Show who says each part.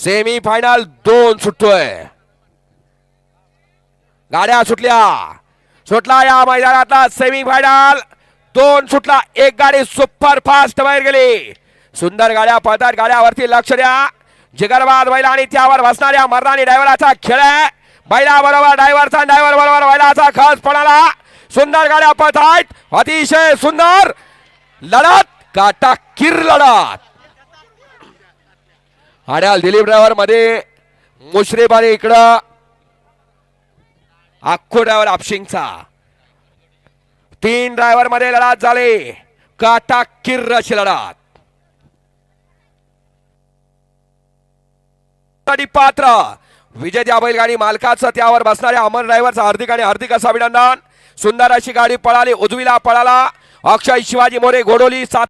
Speaker 1: Semi final दोन सुटतोय. गाड्या सुटल्या. सुटला या मैदानातला सेमी फायनल दोन सुटला. एक गाडी सुपर फास्ट बाहेर गेली. सुंदर गाड्या पळतात. गाड्यावरती लक्ष द्या. जिगरबाद बैला आणि त्यावर बसणाऱ्या मर्दानी ड्रायव्हराचा खेळ आहे. बैला बरोबर ड्रायव्हरचा ड्रायव्हर बरोबर बैलाचा खास पडाला सुंदर गाड्या पळतायत. अतिशय सुंदर. लढत काटा किर लढत? आड्याल दिलीप ड्रायव्हरमध्ये मुश्रीफ आणि इकडं. ड्रायव्हर आपशिंगचा. तीन ड्रायव्हरमध्ये लढात झाली. काटा किर्र अशी पात्र. विजय त्या बैलगाडी मालकाचं त्यावर बसणाऱ्या अमर ड्रायव्हरचा हार्दिक आणि हार्दिक असं अभिनंदन. सुंदर अशी गाडी पळाली उजवीला पळाला. अक्षय शिवाजी मोरे घोडोली सात